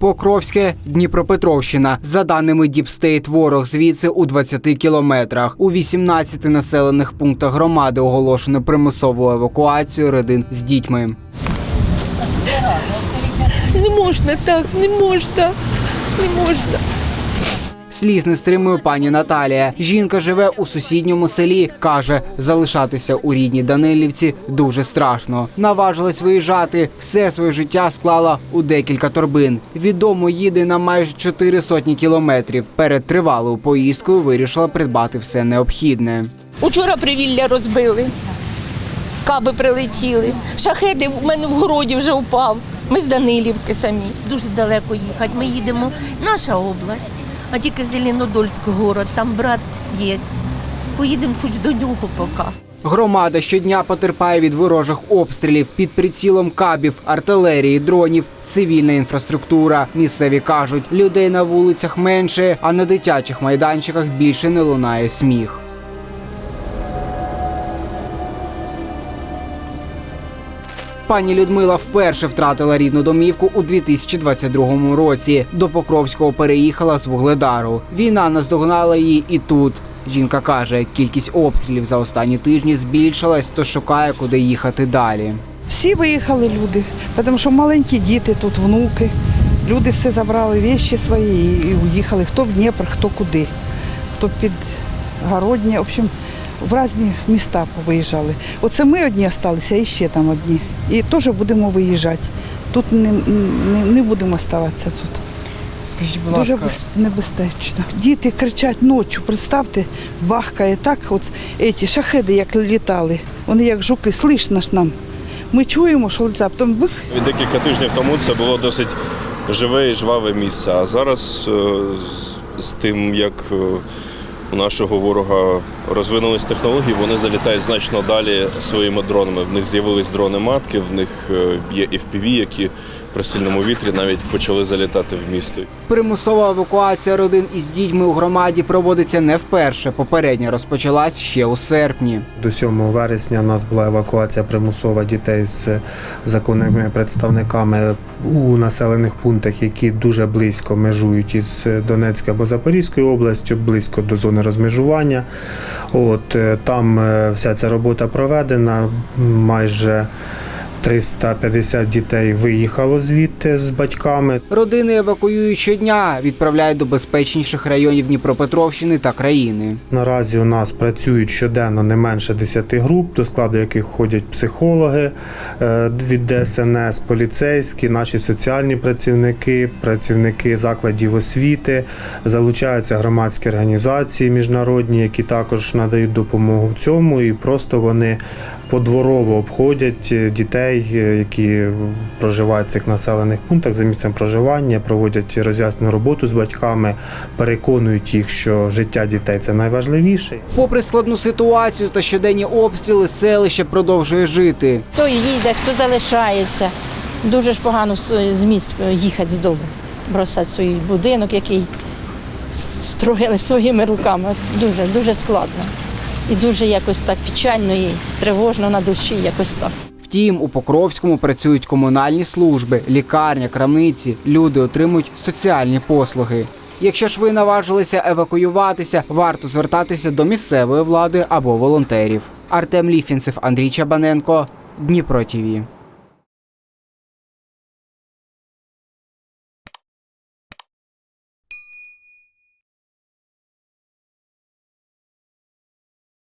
Покровське, Дніпропетровщина. За даними Діпстейт, ворог звідси у 20 кілометрах. У 18 населених пунктах громади оголошено примусову евакуацію родин з дітьми. Не можна так, не можна, не можна. Сліз не стримує пані Наталія. Жінка живе у сусідньому селі. каже, залишатися у рідній Данилівці дуже страшно. Наважилась виїжджати. Все своє життя склала у декілька торбин. Від дому їде на майже чотири сотні кілометрів. Перед тривалою поїздкою вирішила придбати все необхідне. Учора привілля розбили, каби прилетіли, шахеди в мене в городі вже упав. Ми з Данилівки самі. Дуже далеко їхати. Ми їдемо наша область, а тільки Зеленодольськ город, там брат є. Поїдемо хоч до нього поки. Громада щодня потерпає від ворожих обстрілів під прицілом кабів, артилерії, дронів, цивільна інфраструктура. Місцеві кажуть, людей на вулицях менше, а на дитячих майданчиках більше не лунає сміх. Пані Людмила вперше втратила рідну домівку у 2022 році. До Покровського переїхала з Вугледару. Війна наздогнала її і тут. Жінка каже, кількість обстрілів за останні тижні збільшилась, то шукає, куди їхати далі. Всі виїхали люди, тому що маленькі діти, тут внуки. Люди все забрали вещі свої і уїхали. Хто в Дніпр, хто куди, хто під Городня. В общем, в різні міста виїжджали. Оце ми одні залишилися, і ще там одні. І теж будемо виїжджати. Тут не, не, не будемо залишатися тут. Скажіть, будь Дуже без- небезпечно. Діти кричать ночі, представте, бахкає так, от ці шахеди як літали. Вони як жуки, слышно ж нам. Ми чуємо, що летять, потім бих, Від декілька тижнів тому це було досить живе і жваве місце. А зараз е, з, з тим, як е, у нашого ворога розвинулись технології, вони залітають значно далі своїми дронами. В них з'явились дрони матки, в них е, є FPV, які при сильному вітрі навіть почали залітати в місто. Примусова евакуація родин із дітьми у громаді проводиться не вперше. Попередня розпочалась ще у серпні. До 7 вересня у нас була евакуація примусова дітей з законними представниками у населених пунктах, які дуже близько межують із Донецькою або Запорізькою областю, близько до зони розмежування. От е, там е, вся ця робота проведена. Майже 350 дітей виїхало звідти з батьками. Родини евакуюють щодня, відправляють до безпечніших районів Дніпропетровщини та країни. Наразі у нас працюють щоденно не менше 10 груп, до складу яких входять психологи е, від ДСНС, поліцейські, наші соціальні працівники, працівники закладів освіти, залучаються громадські організації міжнародні, які також надають допомогу в цьому, і просто вони подворово обходять е, дітей, е, які проживають в цих населених пунктах за місцем проживання, проводять роз'яснену роботу з батьками, переконують їх, що життя дітей це найважливіше. Попри складну ситуацію та щоденні обстріли, селище продовжує жити. Хто їде, хто залишається. Дуже ж погано з з місць їхати з дому, бросати свій будинок, який строїли своїми руками. Дуже, дуже складно. І дуже якось так печально і тривожно на душі, якось так. Втім, у Покровському працюють комунальні служби, лікарня, крамниці. Люди отримують соціальні послуги. Якщо ж ви наважилися евакуюватися, варто звертатися до місцевої влади або волонтерів. Артем Ліфінцев, Андрій Чабаненко, Дніпро ТІВІ.